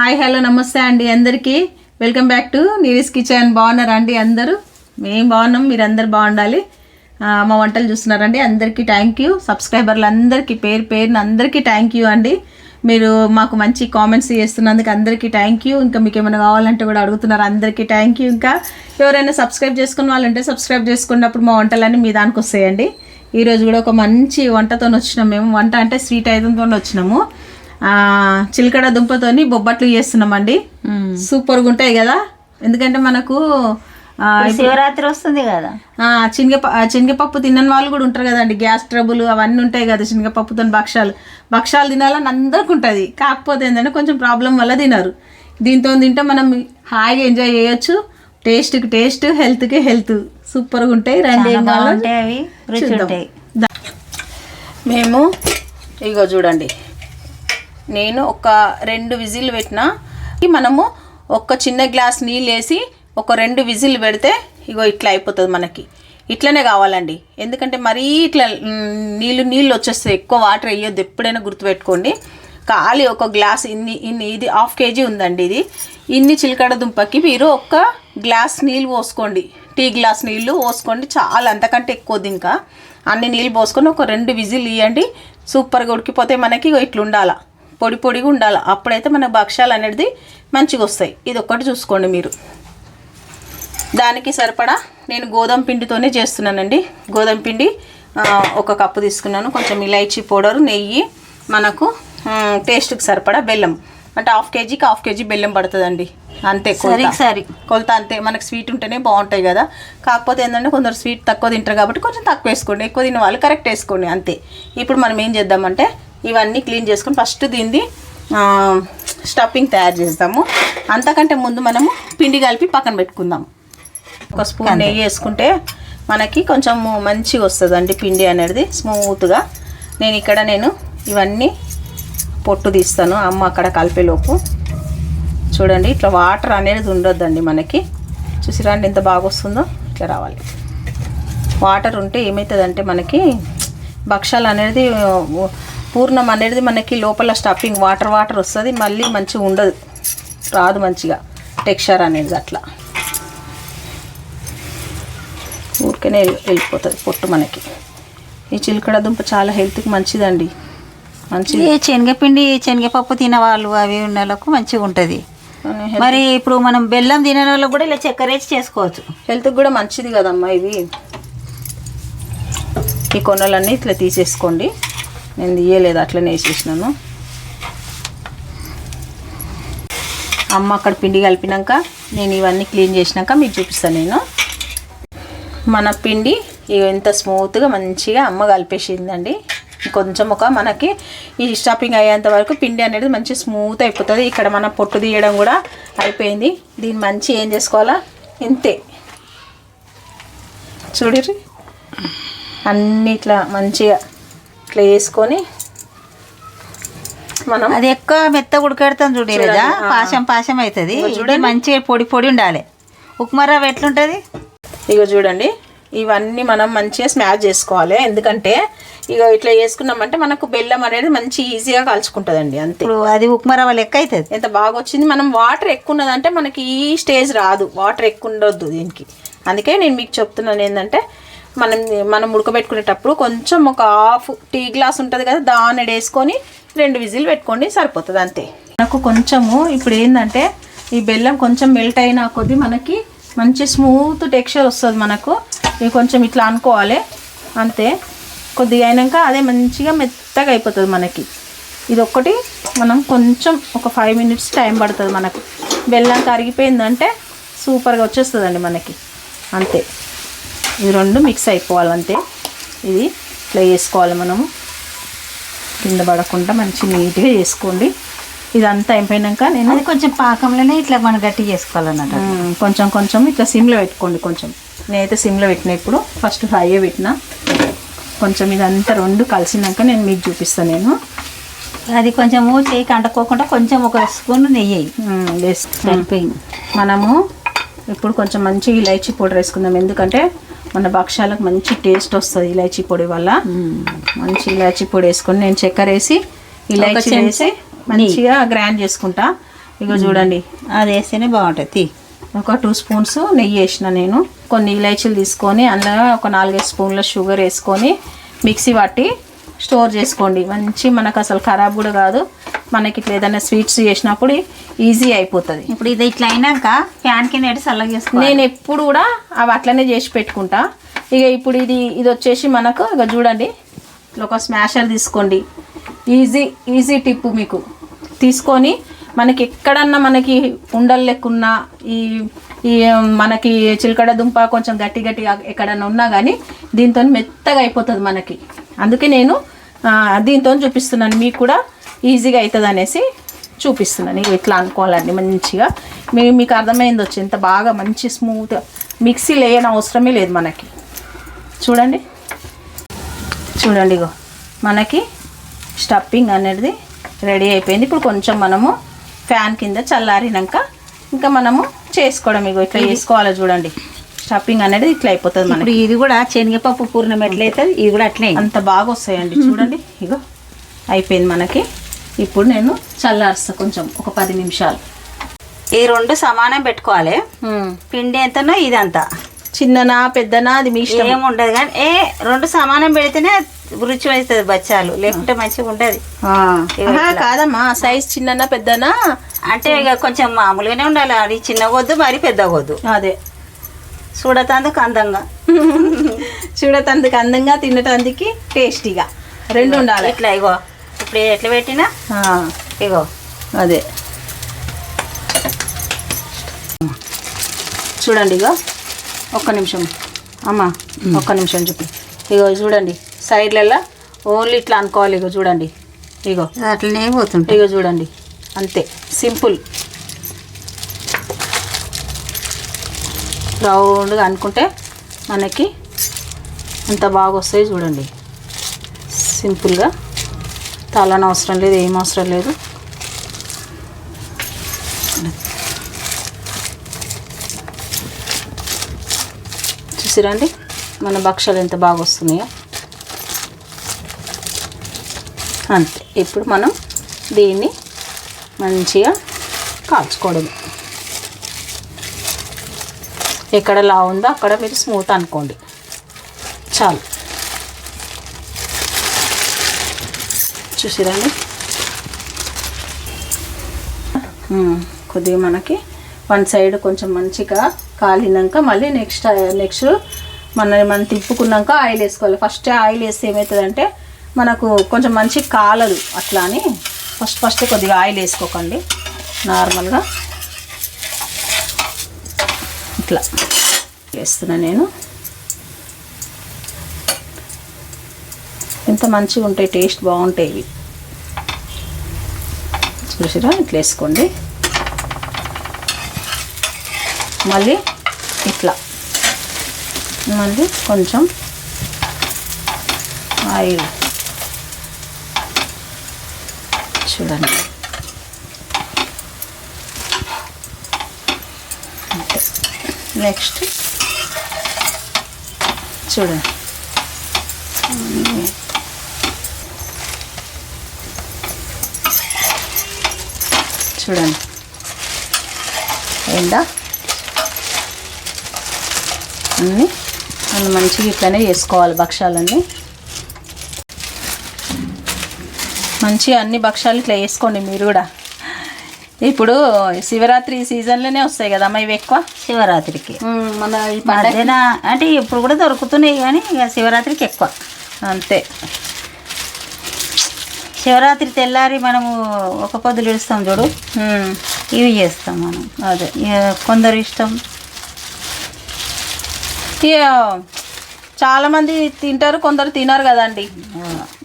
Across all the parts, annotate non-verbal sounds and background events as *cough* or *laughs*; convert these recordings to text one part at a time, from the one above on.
Hi hello నమస్తే అండి అందరికీ. వెల్కమ్ బ్యాక్ టు నీరీస్ కిచెన్ బాగున్నారా అండి అందరూ? మేము బాగున్నాం మీరు అందరు బాగుండాలి మా వంటలు చూస్తున్నారండి. అందరికీ థ్యాంక్ యూ సబ్స్క్రైబర్లు అందరికీ పేరు పేరున అందరికీ థ్యాంక్ యూ అండి. మీరు మాకు మంచి కామెంట్స్ చేస్తున్నందుకు అందరికీ థ్యాంక్ యూ ఇంకా మీకు ఏమైనా కావాలంటే కూడా అడుగుతున్నారు అందరికీ థ్యాంక్ యూ ఇంకా ఎవరైనా సబ్స్క్రైబ్ చేసుకున్న వాళ్ళంటే సబ్స్క్రైబ్ చేసుకున్నప్పుడు మా వంటలన్నీ మీ దానికి వస్తాయండి ఈరోజు కూడా ఒక మంచి వంటతో వచ్చినాం మేము. వంట అంటే స్వీట్ ఐటమ్తో వచ్చినాము చిలకడ దుంపతోని బొబ్బట్లు చేస్తున్నామండి. సూపర్గా ఉంటాయి కదా. ఎందుకంటే మనకు శివరాత్రి వస్తుంది కదా. శనగప శనగపప్పు తినని వాళ్ళు కూడా ఉంటారు కదండి. గ్యాస్ ట్రబుల్ అవన్నీ ఉంటాయి కదా శనగపప్పుతో భక్షాలు. భక్షాలు తినాలని అందరికి ఉంటుంది. కాకపోతే ఏంటంటే కొంచెం ప్రాబ్లం వల్ల తినరు. దీంతో తింటే మనం హాయిగా ఎంజాయ్ చేయొచ్చు. టేస్ట్కి టేస్ట్ హెల్త్కి హెల్త్. సూపర్గా ఉంటాయి. రండి అవి. ఉంటాయి. మేము ఇగో చూడండి. నేను ఒక రెండు విజిల్ పెట్టిన. మనము ఒక చిన్న గ్లాస్ నీళ్ళు వేసి ఒక రెండు విజిల్ పెడితే ఇగో ఇట్లా అయిపోతుంది మనకి. ఇట్లనే కావాలండి. ఎందుకంటే మరీ ఇట్లా నీళ్ళు నీళ్ళు వచ్చేస్తాయి. ఎక్కువ వాటర్ వేయొద్దు. ఎప్పుడైనా గుర్తుపెట్టుకోండి. ఖాళీ ఒక గ్లాస్ ఇన్ని ఇన్ని ఇది హాఫ్ కేజీ ఉందండి ఇది. ఇన్ని చిలకడ దుంపకి మీరు ఒక్క గ్లాస్ నీళ్ళు పోసుకోండి. టీ గ్లాస్ నీళ్ళు పోసుకోండి. చాలా అంతకంటే ఎక్కువది ఇంకా. అన్ని నీళ్ళు పోసుకొని ఒక రెండు విజిల్ ఇవ్వండి సూపర్గా ఉడికిపోతే మనకి ఇగో ఇట్లా ఉండాల. పొడి పొడిగా ఉండాలి. అప్పుడైతే మన భక్ష్యాలు అనేది మంచిగా వస్తాయి. ఇది ఒక్కటి చూసుకోండి మీరు. దానికి సరిపడా నేను గోధుమ పిండితోనే చేస్తున్నానండి. గోధుమ పిండి ఒక కప్పు తీసుకున్నాను. కొంచెం ఇలైచీ పౌడర్ నెయ్యి మనకు టేస్ట్కి సరిపడా బెల్లం. అంటే హాఫ్ కేజీకి హాఫ్ కేజీ బెల్లం పడుతుందండి. అంతే. సరి సరి కొలత అంతే. మనకి స్వీట్ ఉంటేనే బాగుంటాయి కదా. కాకపోతే ఏంటంటే కొందరు స్వీట్ తక్కువ తింటారు కాబట్టి కొంచెం తక్కువ వేసుకోండి. ఎక్కువ తిన్న వాళ్ళు కరెక్ట్ వేసుకోండి. అంతే. ఇప్పుడు మనం ఏం చేద్దామంటే ఇవన్నీ క్లీన్ చేసుకొని ఫస్ట్ దీన్ని స్టఫింగ్ తయారు చేస్తాము అంతకంటే ముందు మనము పిండి కలిపి పక్కన పెట్టుకుందాం ఒక స్పూన్ నెయ్యి వేసుకుంటే మనకి కొంచెం మంచిగా వస్తుందండి పిండి అనేది స్మూత్గా. నేను ఇక్కడ నేను ఇవన్నీ పొట్టు తీస్తాను అమ్మ అక్కడ కలిపేలోపు చూడండి ఇట్లా వాటర్ అనేది ఉండొద్దండి మనకి. చూసి రండి ఎంత బాగా వస్తుందో? ఇట్లా రావాలి. వాటర్ ఉంటే ఏమవుతుందంటే మనకి భక్షాలు అనేది పూర్ణం అనేది మనకి లోపల స్టఫింగ్ వాటర్ వాటర్ వస్తుంది మళ్ళీ మంచిగా ఉండదు. రాదు మంచిగా. టెక్స్చర్ అనేది అట్లా. ఊరికనే వెళ్ళి- వెళ్ళిపోతుంది పొట్టు మనకి. ఈ చిలకడ దుంప చాలా హెల్త్కి మంచిదండి. మంచిది శనగపిండి శనగపప్పు తినే వాళ్ళు అవి ఉన్న వాళ్ళకు మంచిగా ఉంటుంది. మరి ఇప్పుడు మనం బెల్లం తినే వాళ్ళకు కూడా ఇలా చక్కెర వేసి చేసుకోవచ్చు. హెల్త్కి కూడా మంచిది కదమ్మా ఇవి ఈ కొనలన్నీ ఇట్లా తీసేసుకోండి. నేను తీయలేదు అట్లనే వేసేసినాను. అమ్మ అక్కడ పిండి కలిపినాక నేను ఇవన్నీ క్లీన్ చేసినాక మీకు చూపిస్తాను నేను. మన పిండి ఎంత స్మూత్గా మంచిగా అమ్మ కలిపేసిందండి. కొంచెం ఒక మనకి ఈ స్టఫింగ్ అయ్యేంత వరకు పిండి అనేది మంచి స్మూత్ అయిపోతుంది. ఇక్కడ మన పొట్టు తీయడం కూడా అయిపోయింది. దీన్ని మంచి ఏం చేసుకోవాలా? ఇంతే. చూడిర్రి? అన్ని ఇట్లా మంచిగా ఇట్లా వేసుకొని మనం అది ఎక్కువ మెత్త ఉడకెడతాం చూడు చూడండి, ఆ. పాశం పాశం అవుతుంది. చూడండి. మంచిగా పొడి పొడి ఉండాలి. ఉప్మా రవ్వ ఎట్లుంటుంది? ఇగో చూడండి. ఇవన్నీ మనం మంచిగా స్మాష్ చేసుకోవాలి. ఎందుకంటే ఇగో ఇట్లా వేసుకున్నామంటే మనకు బెల్లం అనేది మంచి ఈజీగా కలుసుకుంటుందండి అంతే. ఇప్పుడు అది ఉప్మా రవ్వ లెక్క అవుతుంది. ఎంత బాగా వచ్చింది? మనం వాటర్ ఎక్కువ ఉన్నదంటే మనకి ఈ స్టేజ్ రాదు. వాటర్ ఎక్కువ ఉండొద్దు దీనికి. అందుకే నేను మీకు చెప్తున్నాను ఏంటంటే మనం మనం ఉడకబెట్టుకునేటప్పుడు కొంచెం ఒక హాఫ్ టీ గ్లాస్ ఉంటుంది కదా దాన్ని వేసుకొని రెండు విజిల్ పెట్టుకోండి సరిపోతుంది అంతే. మనకు కొంచెము ఇప్పుడు ఏంటంటే ఈ బెల్లం కొంచెం మెల్ట్ అయిన కొద్దీ మనకి మంచి స్మూత్ టెక్స్చర్ వస్తుంది మనకు. ఇది కొంచెం ఇట్లా అనుకోవాలి అంతే. కొద్దిగా అయినాక అదే మంచిగా మెత్తగా అయిపోతుంది మనకి. ఇది ఒక్కటి మనం కొంచెం ఒక ఫైవ్ మినిట్స్ టైం పడుతుంది మనకు. బెల్లం కరిగిపోయిందంటే సూపర్గా వచ్చేస్తుందండి మనకి. అంతే. ఇవి రెండు మిక్స్ అయిపోవాలి అంతే ఇది ఇట్లా వేసుకోవాలి మనము కింద పడకుండా మంచి నీట్గా చేసుకోండి. ఇదంతా అయిపోయినాక నేను అది కొంచెం పాకంలోనే ఇట్లా మనం గట్టి చేసుకోవాలన్నమాట. కొంచెం కొంచెం ఇట్లా సిమ్లో పెట్టుకోండి కొంచెం. నేనైతే సిమ్లో పెట్టిన ఇప్పుడు. ఫస్ట్ ఫ్రైయే పెట్టిన. కొంచెం ఇదంతా రెండు కలిసినాక నేను మీకు చూపిస్తాను నేను. అది కొంచెము చేయికి అంటుకోకుండా కొంచెం ఒక స్పూన్ నెయ్యి. వేస్ మనము ఇప్పుడు కొంచెం మంచి ఇలైచీ పౌడర్ వేసుకుందాం. ఎందుకంటే మన భక్ష్యాలకు మంచి టేస్ట్ వస్తుంది ఇలాచీ పొడి వల్ల. మంచి ఇలాచీ పొడి వేసుకొని నేను చక్కెర వేసి ఇలాచీ వేసి మంచిగా గ్రైండ్ చేసుకుంటా. ఇక చూడండి. అది వేస్తేనే బాగుంటుంది. ఒక టూ స్పూన్స్ నెయ్యి వేసిన నేను. కొన్ని ఇలైచీలు తీసుకొని అందులో ఒక నాలుగైదు స్పూన్ల షుగర్ వేసుకొని మిక్సీ పట్టి స్టోర్ చేసుకోండి. మంచి మనకు అసలు ఖరాబ్ కూడా కాదు. మనకి ఇట్లా ఏదైనా స్వీట్స్ చేసినప్పుడు ఈజీ అయిపోతుంది. ఇప్పుడు ఇది ఇట్లా అయినాక ఫ్యాన్ కింద పెట్టి చల్లగా నేను ఎప్పుడు కూడా అవి అట్లనే చేసి పెట్టుకుంటా. ఇక ఇప్పుడు ఇది ఇది వచ్చేసి మనకు ఇక చూడండి ఇట్లా ఒక స్మాషర్ తీసుకోండి. ఈజీ ఈజీ టిప్ మీకు. తీసుకొని మనకి ఎక్కడన్నా మనకి ఉండలు లెక్కున్నా ఈ ఈ మనకి చిలకడ దుంప కొంచెం గట్టి గట్టిగా ఎక్కడన్నా ఉన్నా కానీ దీంతో మెత్తగా అయిపోతుంది మనకి. అందుకే నేను దీంతో చూపిస్తున్నాను. మీకు కూడా ఈజీగా అవుతుంది అనేసి చూపిస్తున్నాను ఇట్లా అనుకోవాలండి మంచిగా. మీ మీకు అర్థమైంది వచ్చి ఎంత బాగా మంచి స్మూత్ మిక్సీ లేయని అవసరమే లేదు మనకి. చూడండి. చూడండి ఇగో. మనకి స్టఫింగ్ అనేది రెడీ అయిపోయింది. ఇప్పుడు కొంచెం మనము ఫ్యాన్ కింద చల్లారినాక ఇంకా మనము చేసుకోవడం ఇగో. ఇట్లా చేసుకోవాలి చూడండి. స్టఫింగ్ అనేది ఇట్లా అయిపోతుంది మనకి. ఇది కూడా శనగపప్పు పూర్ణం ఎట్లయితుంది? ఇది కూడా అట్లే. అంత బాగా వస్తాయండి. చూడండి. ఇగో. అయిపోయింది మనకి. ఇప్పుడు నేను చల్లారుస్తా కొంచెం ఒక పది నిమిషాలు. ఈ రెండు సమానం పెట్టుకోవాలి. పిండి ఎంతనో ఇదంతా? చిన్ననా పెద్దనా అది మీ ఇష్టం. ఏముండదు కానీ ఏ రెండు సమానం పెడితేనే రుచి అవుతుంది బచ్చాలు. లేకుంటే మంచిగా ఆహా, కాదమ్మా సైజ్ చిన్ననా పెద్దనా? అంటే ఇక కొంచెం మామూలుగానే ఉండాలి. అది చిన్నగొద్దు మరి పెద్దగొద్దు అదే. చూడటానికి అందంగా. *laughs* చూడటానికి అందంగా తినటానికి టేస్టీగా. రెండు ఉండాలి. ఇట్లా ఇగో. ఇప్పుడు ఎట్లా పెట్టినా? ఇగో. అదే. చూడండి ఇగో. ఒక్క నిమిషం. అమ్మా ఒక్క నిమిషం చెప్పి. ఇగో చూడండి. సైడ్లలో ఓన్లీ ఇట్లా అనుకోవాలి ఇగో చూడండి. ఇగో అట్లనే పోతుంటాయి. ఇగో చూడండి. అంతే. సింపుల్. రౌండ్గా అనుకుంటే మనకి అంత బాగా వస్తాయి చూడండి. సింపుల్గా. తాళన అవసరం లేదు ఏం అవసరం లేదు. చూసిరండి? మన భక్షలు ఎంత బాగా వస్తున్నాయో. అంతే ఇప్పుడు మనం దీన్ని మంచిగా కాల్చుకోవడం. ఎక్కడ లా ఉందో అక్కడ మీరు స్మూత్ అనుకోండి. చాలు. చూసిరండి? కొద్దిగా మనకి వన్ సైడ్ కొంచెం మంచిగా కాలినాక మళ్ళీ నెక్స్ట్ నెక్స్ట్ మనల్ని మనం తిప్పుకున్నాక ఆయిల్ వేసుకోవాలి. ఫస్ట్ ఆయిల్ వేస్తే ఏమవుతుందంటే మనకు కొంచెం మంచి కాలదు అట్లా అని ఫస్ట్ ఫస్ట్ కొద్దిగా ఆయిల్ వేసుకోకండి. నార్మల్గా ఇట్లా. వేస్తున్నా నేను. ఎంత మంచిగా ఉంటాయి టేస్ట్ బాగుంటాయి. ఇవి చూసిరా? ఇట్లా వేసుకోండి. మళ్ళీ ఇట్లా. మళ్ళీ కొంచెం ఆయిల్. చూడండి. నెక్స్ట్ చూడండి. చూడండి. అయిందా అన్నీ మనం మంచిగా ఇట్లనే చేసుకోవాలి భక్షాలన్నీ మంచిగా అన్ని భక్షాలు ఇట్లా వేసుకోండి మీరు కూడా. ఇప్పుడు శివరాత్రి సీజన్లోనే వస్తాయి కదమ్మా ఇవి ఎక్కువ? శివరాత్రికి. మన ఈ పండగ మధ్యాహ్న అంటే ఇప్పుడు కూడా దొరుకుతున్నాయి కానీ ఇక శివరాత్రికి ఎక్కువ. అంతే. శివరాత్రి తెల్లారి మనము ఒక పొద్దులు ఇస్తాం చూడు. ఇవి చేస్తాం మనం. అదే. కొందరు ఇష్టం. ఇక చాలా మంది తింటారు కొందరు తినరు కదండి.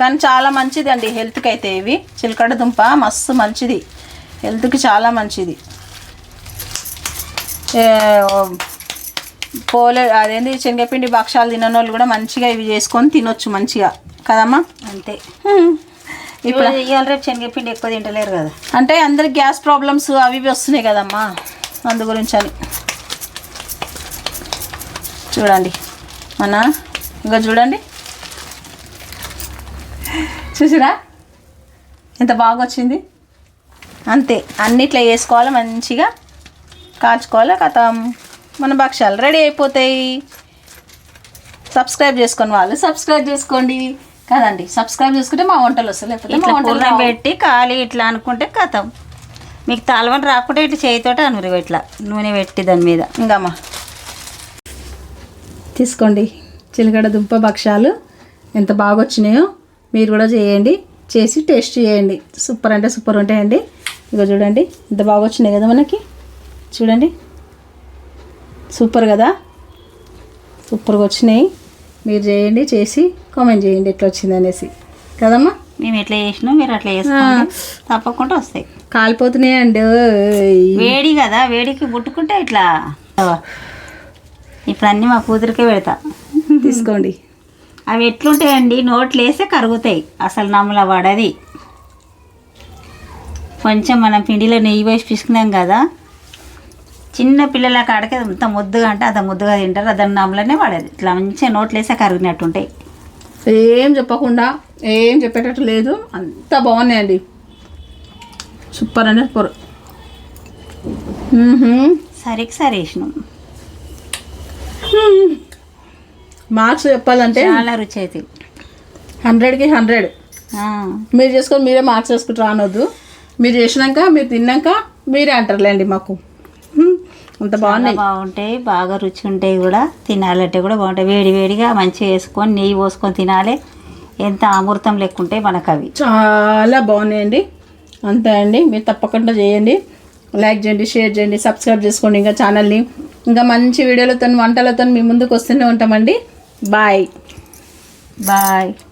కానీ చాలా మంచిది అండి హెల్త్కి అయితే ఇవి. చిలకడ దుంప మస్తు మంచిది. హెల్త్కి చాలా మంచిది. పోలే అదేంటి శనగపిండి భక్షాలు తినని వాళ్ళు కూడా మంచిగా ఇవి చేసుకొని తినొచ్చు మంచిగా. కదమ్మా? అంతే. ఇప్పుడు ఇవాళ రేపు శనగపిండి ఎక్కువ తింటలేరు కదా. అంటే అందరికి గ్యాస్ ప్రాబ్లమ్స్ అవి ఇవి వస్తున్నాయి కదమ్మా. అందు గురించి అని. చూడండి. మన ఇంకా చూడండి. చూసిరా? ఎంత బాగా వచ్చింది అంతే. అన్నిట్లో వేసుకోవాలి మంచిగా కాల్చుకోవాలి. కథం మన భక్ష్యాలు రెడీ అయిపోతాయి. సబ్స్క్రైబ్ చేసుకొని వాళ్ళు సబ్స్క్రైబ్ చేసుకోండి. కదండి సబ్స్క్రైబ్ చేసుకుంటే మా వంటలు వస్తాయి లేకపోతే మా ఇట్లా వంటలు రావు. పెట్టి కాలి ఇట్లా అనుకుంటే కథం. మీకు తలవని రాకుంటే ఇట్లా చేయితోటి అనురు ఇట్లా నూనె పెట్టి దాని మీద. ఇంకమ్మా తీసుకోండి చిలకడ దుంప భక్ష్యాలు ఎంత బాగా వచ్చినాయో మీరు కూడా చేయండి చేసి టేస్ట్ చేయండి. సూపర్ అంటే సూపర్ ఉంటాయండి. ఇగో చూడండి ఎంత బాగా వచ్చినాయి కదా మనకి. చూడండి. సూపర్ కదా? సూపర్గా వచ్చినాయి. మీరు చేయండి చేసి కామెంట్ చేయండి ఎట్లా వచ్చింది అనేసి కదమ్మా? మేము ఎట్లా చేసినాం మీరు అట్లా చేసుకోండి. తప్పకుండా వస్తాయి. కాలిపోతున్నాయండి వేడి కదా వేడికి ముట్టుకుంటే ఇట్లా ఇప్పుడు అన్నీ మా కూతురికే పెడతా. తీసుకోండి. అవి ఎట్లుంటాయండి? నోట్లు వేస్తే కరుగుతాయి. అసలు నమ్మల పడది కొంచెం మనం పిండిలో నెయ్యి వేసి పిసుకున్నాం కదా. చిన్న పిల్లల కాడికి అంత ముద్దుగా అంటే అంత ముద్దుగా తింటారు. అది నమ్మలనే పడదు. ఇట్లా మంచిగా నోట్లు వేస్తే కరిగినట్టు ఉంటాయి ఏం చెప్పకుండా ఏం చెప్పేటట్టు లేదు. అంత బాగున్నాయండి సూపర్ అంటే సూపర్. సరికి సరి వేసినాం మార్క్స్ చెప్పాలంటే చాలా రుచి అయితే. హండ్రెడ్కి హండ్రెడ్. మీరు చేసుకొని మీరే మార్క్స్ వేసుకుంటారు అనొద్దు మీరు చేసినాక మీరు తిన్నాక మీరే అంటారులేండి మాకు. అంత బాగున్నాయి. బాగుంటాయి. బాగా రుచి ఉంటాయి కూడా. తినాలంటే కూడా బాగుంటాయి. వేడి వేడిగా మంచిగా వేసుకొని నెయ్యి పోసుకొని తినాలి. ఎంత అమృతం లెక్కుంటాయి మనకు అవి చాలా బాగున్నాయండి. అంతే అండి. మీరు తప్పకుండా చేయండి. లైక్ చేయండి షేర్ చేయండి సబ్స్క్రైబ్ చేసుకోండి. ఇంకా ఛానల్ని. ఇంకా మంచి వీడియోలతో వంటలతో మీ ముందుకు వస్తూనే ఉంటామండి. బాయ్. బాయ్.